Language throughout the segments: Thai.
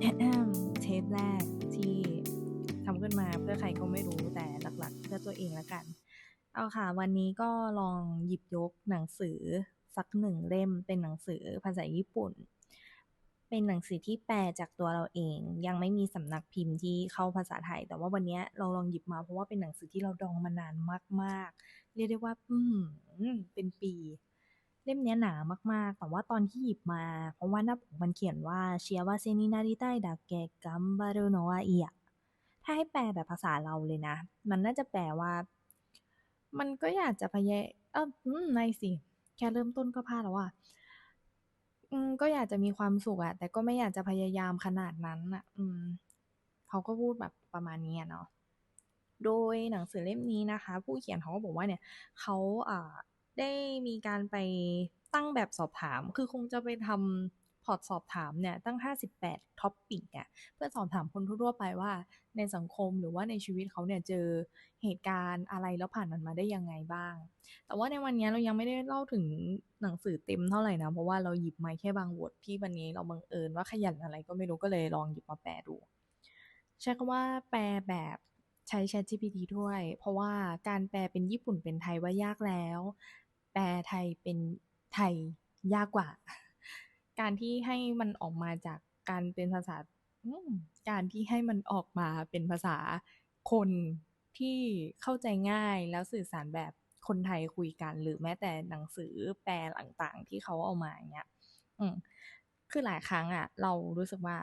เทปแรกที่ทำขึ้นมาเพื่อใครก็ไม่รู้แต่หลักๆ เพื่อตัวเองแล้วกัน เอาค่ะ วันนี้ก็ลองหยิบยกหนังสือสักหนึ่งเล่มเป็นหนังสือภาษาญี่ปุ่น เป็นหนังสือที่แปลจากตัวเราเอง ยังไม่มีสำนักพิมพ์ที่เข้าภาษาไทย แต่ว่าวันนี้เราลองหยิบมาเพราะว่าเป็นหนังสือที่เราดองมานานมาก ๆ เรียกได้ว่า อืมเป็นปี เล่มนี้หนามากๆ แต่ว่าตอนที่หยิบมา เพราะว่าหน้าปกมันเขียนว่าเชียวาเซนินาริไตดาเกะกัมบารุโนวาเอียถ้าให้แปลแบบภาษาเราเลยนะ มันน่าจะแปลว่า มันก็อยากจะพยายเอออืมไม่สิแค่เริ่มต้นก็พลาดแล้วอะอืมก็อยากจะมีความสุขอะแต่ก็ไม่อยากจะพยายามขนาดนั้นอะอืมเขาก็พูดแบบประมาณนี้เนาะโดยหนังสือเล่มนี้นะคะ ผู้เขียนเขาก็บอกว่าเนี่ยเขาอ่า ได้มีการไปตั้งแบบสอบถาม คือคงจะไปทำพอร์ตสอบถามเนี่ยตั้ง 58ท็อปปิกอะเพื่อสอบถามคนทั่วไปว่าในสังคมหรือว่าในชีวิตเขาเนี่ยเจอเหตุการณ์อะไรแล้วผ่านมันมาได้ยังไงบ้าง แต่ว่าในวันนี้เรายังไม่ได้เล่าถึงหนังสือเต็มเท่าไหร่นะ เพราะว่าเราหยิบมาแค่บางบทที่วันนี้เราบังเอิญว่าขยันอะไรก็ไม่รู้ก็เลยลองหยิบมาแปลดูใช้คำว่าแปลแบบใช้ ChatGPT ด้วย เพราะว่าการแปลเป็นญี่ปุ่นเป็นไทยว่ายากแล้ว ลไทยเป็นไทยยากกว่า การที่ให้มันออกมาจากการเป็นภาษาการที่ให้มันออกมาเป็นภาษาคนที่เข้าใจง่ายแล้วสื่อสารแบบคนไทยคุยกัน หรือแม้แต่หนังสือแปลต่างๆ ที่เขาเอามาเนี้ย อืม คือหลายครั้งอะเรารู้สึกว่า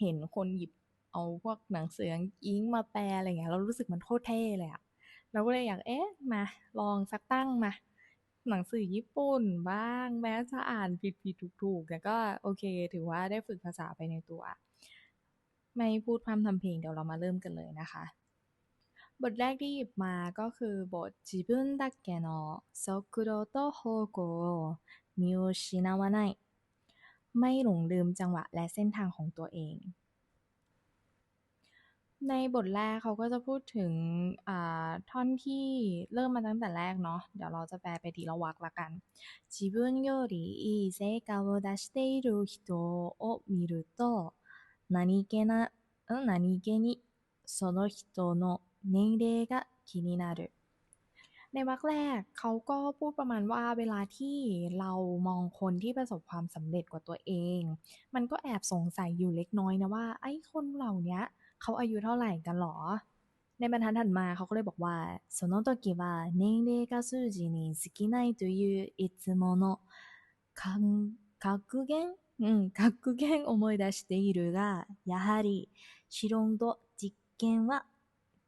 เห็นคนหยิบเอาพวกหนังสืออิงมาแปลอะไรเงี้ย เรารู้สึกมันโคตรเท่เลยอะ เราก็เลยอยากเอ๊ะมาลองสักตั้งมาหนังสือญี่ปุ่นบ้างแม้จะอ่านผิดผิดถูกถูกแต่ก็โอเค ถือว่าได้ฝึกภาษาไปในตัว ไม่พูดพร่ำทำเพลงเดี๋ยวเรามาเริ่มกันเลยนะคะ บทแรกที่หยิบมาก็คือบทจิบุนดักเกโนะซกุโรโตโฮโกมิโอชินาวะไนไม่หลงลืมจังหวะและเส้นทางของตัวเอง ในบทแรกเขาก็จะพูดถึงท่อนที่เริ่มมาตั้งแต่แรกเนาะเดี๋ยวเราจะแปลไปทีละวรรคละกัน自分よりいい成果を出している人を見ると何気な何気にその人の年齢が気になるในวรรคแรกเขาก็พูดประมาณว่าเวลาที่เรามองคนที่ประสบความสำเร็จกว่าตัวเอง มันก็แอบสงสัยอยู่เล็กน้อยนะว่าไอ้คนเหล่านี้เ ขาอายุเท่าไหร่กันหรอ ในบรรทัดถัดมาเขาก็เลยบอกว่าその時は年齢が数字に過ぎないといういつもの格言うん、格言思い出しているが、やはり知論と実験は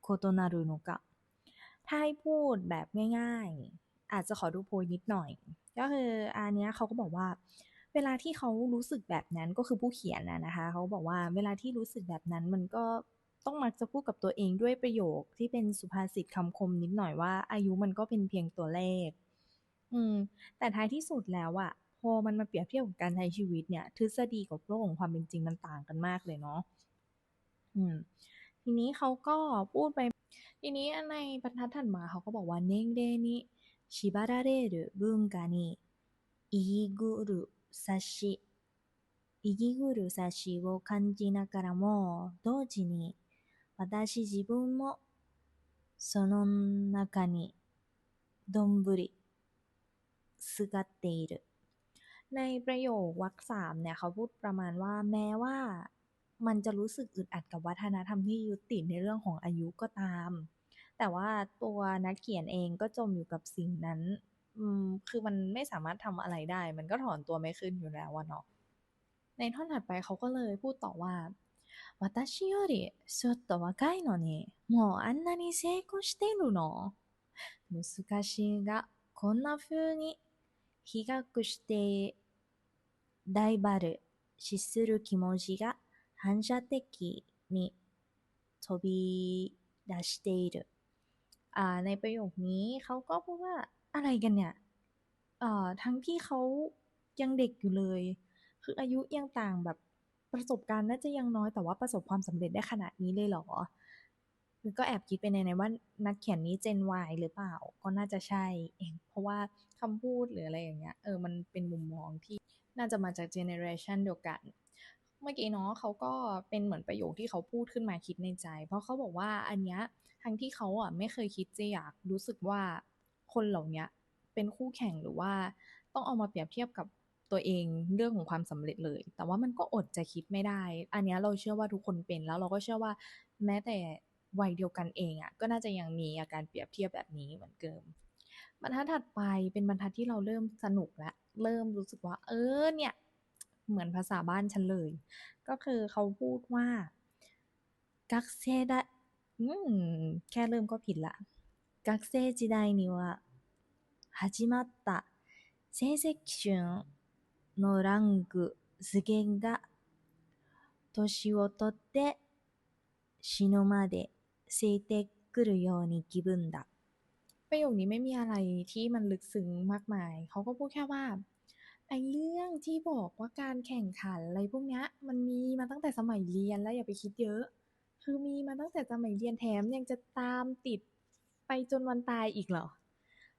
異なるのかถ้าให้พูดแบบง่ายๆ อาจจะขอดูโพยนิดหน่อย ก็คืออันนี้เขาก็บอกว่า เวลาที่เขารู้สึกแบบนั้นก็คือผู้เขียนนะนะคะ เขาบอกว่าเวลาที่รู้สึกแบบนั้นมันก็ต้องมักจะพูดกับตัวเองด้วยประโยคที่เป็นสุภาษิตคำคมนิดหน่อยว่า อายุมันก็เป็นเพียงตัวเลข อืม แต่ท้ายที่สุดแล้วอะพอมันมาเปรียบเทียบกับการใช้ชีวิตเนี่ย ทฤษฎีกับโลกของความเป็นจริงมันต่างกันมากเลยเนาะอืม ทีนี้เขาก็พูดไป ทีนี้ในบรรทัดถัดมาเขาก็บอกว่าเน่งเดนิชิบาระเรรุบุนกานิอิกุรุ 察し、いぎぐる察しを感じながらも、同時に私自分もその中にどんぶりすがっている ในประโยควรรคสามเนี่ยเขาพูดประมาณว่าแม้ว่ามันจะรู้สึกอึดอัดกับวัฒนธรรมที่ยึดติดในเรื่องของอายุก็ตาม แต่ว่าตัวนักเขียนเองก็จมอยู่กับสิ่งนั้น อืม คือมันไม่สามารถทำอะไรได้ มันก็ถอนตัวไม่ขึ้นอยู่แล้วอะเนาะ ในท่อนถัดไปเขาก็เลยพูดต่อว่า私よりちょっと若いのに、もうあんなに成功してるの難しいが、こんな風に比較してライバル視する気持ちが反射的に飛び出しているอ่าในประโยคนี้เขาก็พูดว่า อะไรกันเนี่ย เอ่อ ทั้งที่เขายังเด็กอยู่เลย คืออายุยังต่างแบบประสบการณ์น่าจะยังน้อยแต่ว่าประสบความสำเร็จได้ขนาดนี้เลยเหรอคือก็แอบคิดไปในในว่านักเขียนนี้เจน Y หรือเปล่า ก็น่าจะใช่เองเพราะว่าคำพูดหรืออะไรอย่างเงี้ยเออมันเป็นมุมมองที่น่าจะมาจากเจเนอเรชันเดียวกัน เมื่อกี้เนาะเขาก็เป็นเหมือนประโยคที่เขาพูดขึ้นมาคิดในใจ เพราะเขาบอกว่าอันเนี้ยทั้งที่เขาอะไม่เคยคิดจะอยากรู้สึกว่า คนเหล่านี้เป็นคู่แข่งหรือว่าต้องเอามาเปรียบเทียบกับตัวเองเรื่องของความสำเร็จเลย แต่ว่ามันก็อดจะคิดไม่ได้ อันนี้เราเชื่อว่าทุกคนเป็นแล้วเราก็เชื่อว่าแม้แต่วัยเดียวกันเองอะ่ะก็น่าจะยังมีอาการเปรียบเทียบแบบนี้เหมือนเดิมบรรทัดถัดไปเป็นบรรทัดที่เราเริ่มสนุกและเริ่มรู้สึกว่า เออเนี่ย เหมือนภาษาบ้านฉันเลย ก็คือเขาพูดว่ากักเซดะแค่เริ่มก็ผิดละกักเซจิไดนิวะ 始まった成績順のランク図言が年をとって死ぬまでついてくるように気分だประโยคนี้ไม่มีอะไรที่มันลึกซึ้งมากมาย เขาก็พูดแค่ว่าไอ้เรื่องที่บอกว่าการแข่งขันอะไรพวกเนี้ยมันมีมาตั้งแต่สมัยเรียนแล้วอย่าไปคิดเยอะ คือมีมาตั้งแต่สมัยเรียนแถมยังจะตามติดไปจนวันตายอีกเหรอ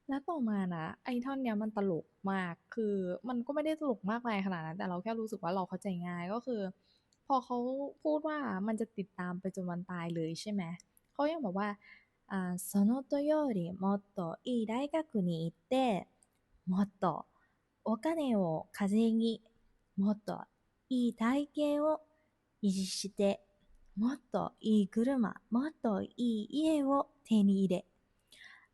แล้วต่อมานะไอ้ท่อนเนี้ยมันตลกมาก คือมันก็ไม่ได้ตลกมากมายขนาดนั้น แต่เราแค่รู้สึกว่าเราเข้าใจง่ายก็คือ พอเขาพูดว่ามันจะติดตามไปจนวันตายเลยใช่ไหม เขายังบอกว่าอ่าそのとよりもっといい大学に行ってもっとお金を稼ぎもっといい体型を維持してもっといい車もっといい家を手に入れ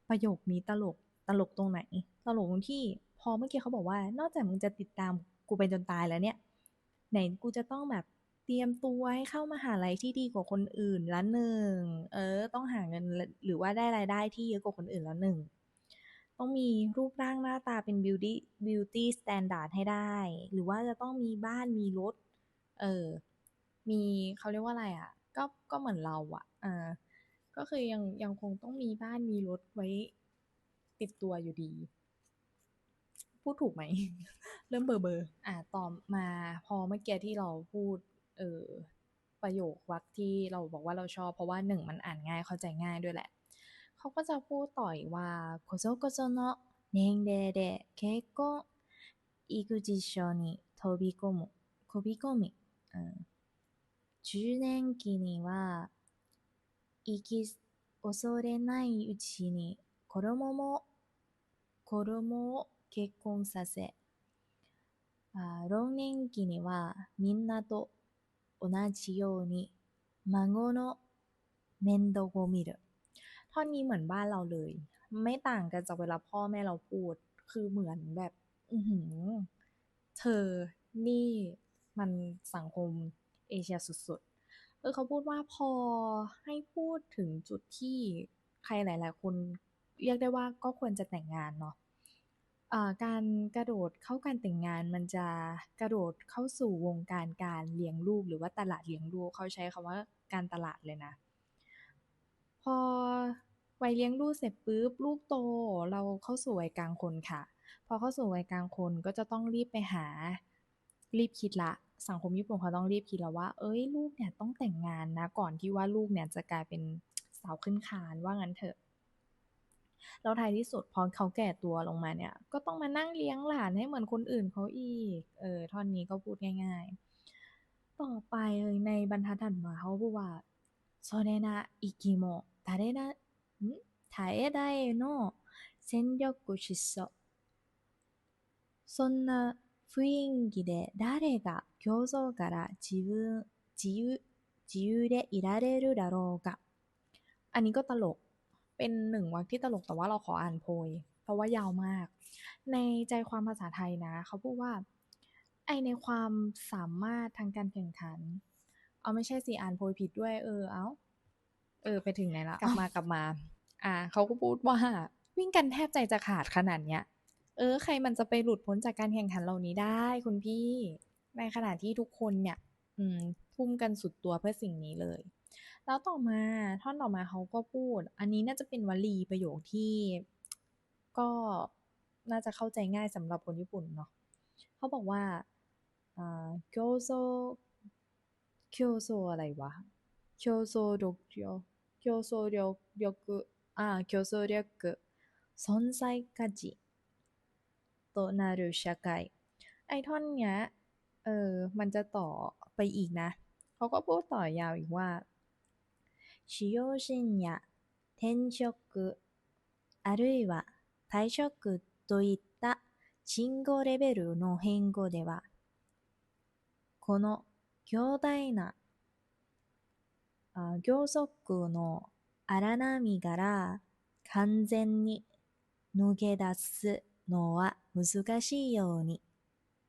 ประโยคนี้ตลกต ลกตรงไหน ตลกตรงที่พอเมื่อกี้เขาบอกว่า นอกจากมึงจะติดตามกูไปจนตายแล้วเนี่ย ไหนกูจะต้องแบบเตรียมตัวให้เข้ามาหาลัยที่ดีกว่าคนอื่นละหนึ่ง เออ ต้องหาเงินหรือว่าได้รายได้ที่เยอะกว่าคนอื่นละหนึ่ง ต้องมีรูปร่างหน้าตาเป็น beauty beauty standard ให้ได้ หรือว่าจะต้องมีบ้านมีรถ เออ มีเขาเรียกว่าอะไรอะ ก็ ก็เหมือนเราอะ อ่า ก็คือยังยังคงต้องมีบ้านมีรถไว้ ติดตัวอยู่ดี พูดถูกไหม เริ่มเบอร์เบอร์อ่าต่อมาพอเมื่อกี้ที่เราพูด เออประโยควรรคที่เราบอกว่าเราชอบ เพราะว่าหนึ่งมันอ่านง่ายเข้าใจง่ายด้วยแหละ เขาก็จะพูดต่อยว่าโคโซโกโซโนะ年齢で結婚育児所に飛び込む飛び込み、うん、10年期には生き恐れないうちに子供も 子供を結婚させあ老年期にはみんなと同じように孫の面倒を見るท่อนนี้เหมือนบ้านเราเลย ไม่ต่างกันจากเวลาพ่อแม่เราพูด คือเหมือนแบบ อือหือ เธอ นี่มันสังคมเอเชียสุดๆ เออเขาพูดว่าพอให้พูดถึงจุดที่ใครหลายๆ คน เรียกได้ว่าก็ควรจะแต่งงานเนาะการกระโดดเข้าการแต่งงานมันจะกระโดดเข้าสู่วงการการเลี้ยงลูก หรือว่าตลาดเลี้ยงลูกเขาใช้คำว่าการตลาดเลยนะ พอวัยเลี้ยงลูกเสร็จปุ๊บลูกโตเราเข้าสู่วัยกลางคนค่ะ พอเข้าสู่วัยกลางคนก็จะต้องรีบไปหา รีบคิดละสังคมญี่ปุ่นเขาต้องรีบคิดแล้วว่า เอ้ยลูกเนี่ยต้องแต่งงานนะ ก่อนที่ว่าลูกเนี่ยจะกลายเป็นสาวขึ้นคานว่างั้นเถอะ แล้วท้ายที่สุดพอเขาแก่ตัวลงมาเนี่ย ก็ต้องมานั่งเลี้ยงหลานให้เหมือนคนอื่นเขาอีก เออท่อนนี้ก็พูดง่ายๆ ต่อไปเลยในบรรทัดถัดมาเขาพูดว่าโซเนนะอิกิโมทาเรนะทาเอไดโน戦力疾走そんな雰囲気で誰が競争から自分自由自由でいられるだろうかอันนี้ก็ตลก เป็นหนึ่งวรรคที่ตลกแต่ว่าเราขออ่านโพย เพราะว่ายาวมาก ในใจความภาษาไทยนะ เขาพูดว่า ไอในความสามารถทางการแข่งขัน เอาไม่ใช่สิอ่านโพยผิดด้วย เออ เอาเออ ไปถึงไหนละกลับมากลับมา อ่า เขาก็พูดว่า วิ่งกันแทบใจจะขาดขนาดเนี้ย เออ ใครมันจะไปหลุดพ้นจากการแข่งขันเหล่านี้ได้คุณพี่ ในขณะที่ทุกคนเนี่ย อืมทุ่มกันสุดตัวเพื่อสิ่งนี้เลย แล้วต่อมาท่อนต่อมาเขาก็พูด อันนี้น่าจะเป็นวลีประโยคที่ก็น่าจะเข้าใจง่ายสำหรับคนญี่ปุ่นเนาะเขาบอกว่าอ่าโกโซโกโซอะไรวะโกโซดกโยโกโซเรียกเรียกอ่าโกโซเรียก存在価値となる社会ไอท่อนเนี้ยเออมันจะต่อ ไปอีกนะ เขาก็พูดต่อยาวอีกว่า 使用心や転職、あるいは退職といった信号レベルの変更では、この強大な行足の荒波から完全に抜け出すのは難しいように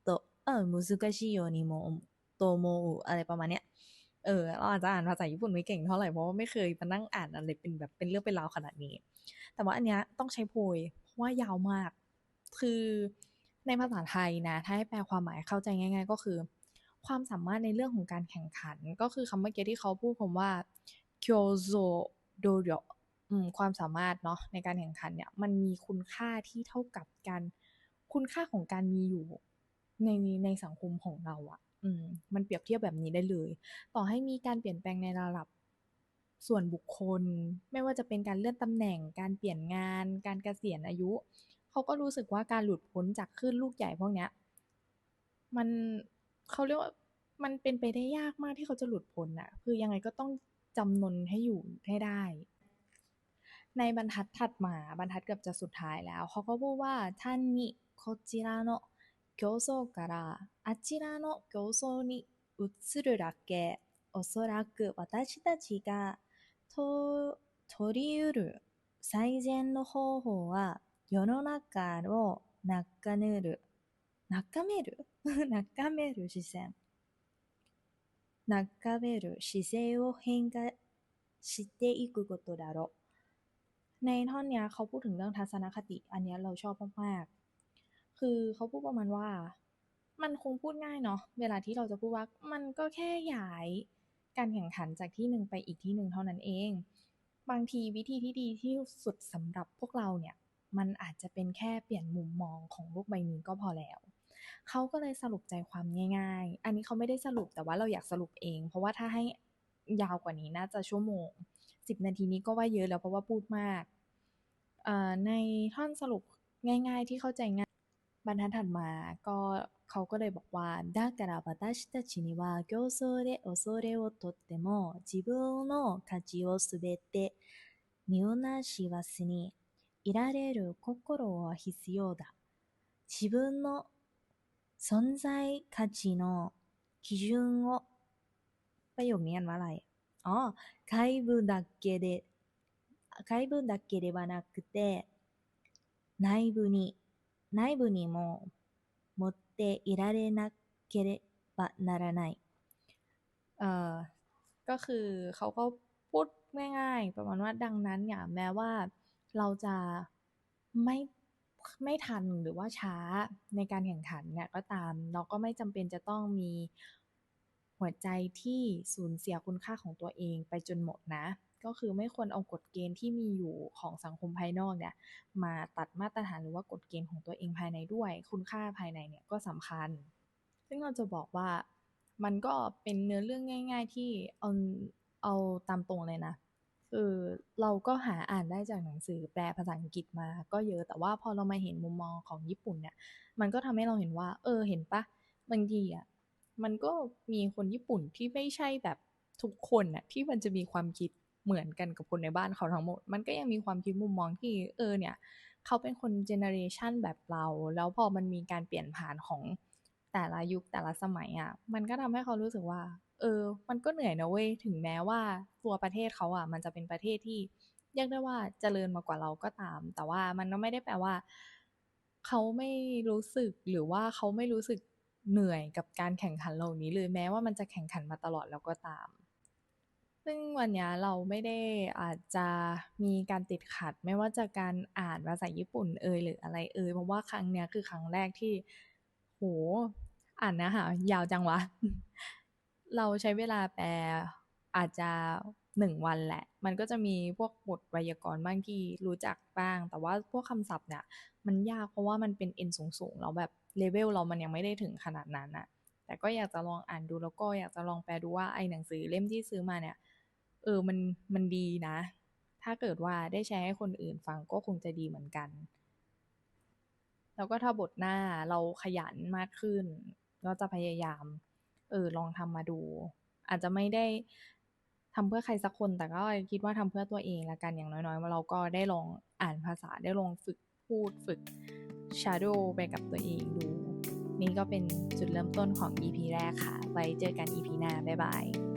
と、あ難しいようにもと思う。あればまね。 เออเราอาจจะอ่านภาษาญี่ปุ่นไม่เก่งเท่าไหร่เพราะว่าไม่เคยมานั่งอ่านอะไรเป็นแบบเป็นเรื่องเป็นราวขนาดนี้ แต่ว่าอันเนี้ยต้องใช้โพยเพราะว่ายาวมาก คือในภาษาไทยนะถ้าให้แปลความหมายเข้าใจง่าย ๆ ก็คือ ความสามารถในเรื่องของการแข่งขัน ก็คือคำเมื่อกี้ที่เขาพูดคำว่า kyozo doryo อืมความสามารถเนาะในการแข่งขันเนี่ยมันมีคุณค่าที่เท่ากับการคุณค่าของการมีอยู่ ในในสังคมของเราอะ่ะ อืม มันเปรียบเทียบแบบนี้ได้เลย ต่อให้มีการเปลี่ยนแปลงในระดับส่วนบุคคล ไม่ว่าจะเป็นการเลื่อนตำแหน่ง การเปลี่ยนงาน การเกษียณอายุ เขาก็รู้สึกว่าการหลุดพ้นจากขึ้นลูกใหญ่พวกเนี้ย มันเขาเรียกว่ามันเป็นไปได้ยากมากที่เขาจะหลุดพ้นอะคือยังไงก็ต้องจำนนให้อยู่ให้ได้ ในบรรทัดถัดมา บรรทัดเกือบจะสุดท้ายแล้ว เขาก็พูดว่าท่านนิโคจิราโนะ 競争からあちらの競争に移るだけおそらく私たちがと取り得る最善の方法は世の中を眺める眺める眺める視線眺める姿勢を変化していくことだろうในท่อนเนี้ยเขาพูดถึงเรื่องทัศนคติ อันเนี้ยเราชอบมากๆ คือเขาพูดประมาณว่า มันคงพูดง่ายเนาะเวลาที่เราจะพูดว่ามันก็แค่ย้ายการแข่งขันจากที่หนึ่งไปอีกที่หนึ่งเท่านั้นเอง บางทีวิธีที่ดีที่สุดสำหรับพวกเราเนี่ย มันอาจจะเป็นแค่เปลี่ยนมุมมองของโลกใบนี้ก็พอแล้วเขาก็เลยสรุปใจความง่าย ๆ อันนี้เขาไม่ได้สรุปแต่ว่าเราอยากสรุปเอง เพราะว่าถ้าให้ยาวกว่านี้น่าจะชั่วโมง 10 นาทีนี้ก็ว่าเยอะแล้วเพราะว่าพูดมากในท่อนสรุปง่าย ๆ ที่เข้าใจง่าย บรรทัดถัดมาก็เขาก็เลยบอกว่าだから私たちには競争で恐れをとっても自分の価値をすべて見失わずにいられる心は必要だ。自分の存在価値の基準をประโยคนี้อ่านว่าอะไร อ๋อ外部だけで外部だけではなくて内部に 内部にも持っていられなければならないเอ่อก็คือเขาก็พูดง่ายๆ ประมาณว่าดังนั้นเนี่ยแม้ว่าเราจะไม่ไม่ทันหรือว่าช้าในการแข่งขันเนี่ยก็ตาม เราก็ไม่จำเป็นจะต้องมีหัวใจที่สูญเสียคุณค่าของตัวเองไปจนหมดนะ ก็คือไม่ควรเอากฎเกณฑ์ที่มีอยู่ของสังคมภายนอกเนี่ยมาตัดมาตรฐานหรือว่ากฎเกณฑ์ของตัวเองภายในด้วย คุณค่าภายในเนี่ยก็สำคัญ ซึ่งเราจะบอกว่ามันก็เป็นเนื้อเรื่องง่าย ๆ ที่เอาเอาตามตรงเลยนะคือเราก็หาอ่านได้จากหนังสือแปลภาษาอังกฤษมาก็เยอะแต่ว่าพอเรามาเห็นมุมมองของญี่ปุ่นเนี่ย มันก็ทำให้เราเห็นว่า เออเห็นปะบางทีอะมันก็มีคนญี่ปุ่นที่ไม่ใช่แบบทุกคนน่ะที่มันจะมีความคิด เหมือนกันกับคนในบ้านเขาทั้งหมด มันก็ยังมีความคิดมุมมองที่เออเนี่ย เขาเป็นคนเจเนอเรชันแบบเรา แล้วพอมันมีการเปลี่ยนผ่านของแต่ละยุคแต่ละสมัยอะ มันก็ทำให้เขารู้สึกว่า เออ มันก็เหนื่อยนะเว้ย ถึงแม้ว่าตัวประเทศเขาอะ มันจะเป็นประเทศที่เรียกได้ว่าเจริญมากว่าเราก็ตาม แต่ว่ามันก็ไม่ได้แปลว่า เขาไม่รู้สึกหรือว่าเขาไม่รู้สึกเหนื่อยกับการแข่งขันเหล่านี้เลยแม้ว่ามันจะแข่งขันมาตลอดแล้วก็ตาม ซึ่งวันนี้เราไม่ได้อาจจะมีการติดขัด ไม่ว่าจะการอ่านภาษาญี่ปุ่นเอยหรืออะไรเอยเพราะว่าครั้งเนี้ยคือครั้งแรกที่โหอ่านนื้อหายาวจังวะ เราใช้เวลาแปลอาจจะหนึ่งวันแหละ มันก็จะมีพวกบทไวยากรณ์บ้างที่รู้จักบ้าง แต่ว่าพวกคำศัพท์เนี่ย มันยากเพราะว่ามันเป็น N สูงๆแล้วแบบเลเวลเรามันยังไม่ได้ถึงขนาดนั้นอะแต่ก็อยากจะลองอ่านดูแล้วก็อยากจะลองแปลดูว่าไอ้หนังสือเล่มที่ซื้อมาเนี่ย เออมันมันดีนะ ถ้าเกิดว่าได้แชร์ให้คนอื่นฟังก็คงจะดีเหมือนกัน แล้วก็ถ้าบทหน้าเราขยันมากขึ้น ก็จะพยายาม เออลองทำมาดู อาจจะไม่ได้ทำเพื่อใครสักคนแต่ก็คิดว่าทำเพื่อตัวเองละกันอย่างน้อยๆว่าเราก็ได้ลองอ่านภาษาได้ลองฝึกพูดฝึก shadow ไปกับตัวเองดู นี่ก็เป็นจุดเริ่มต้นของ EP แรกค่ะ ไว้เจอกัน EP หน้า บ๊ายบาย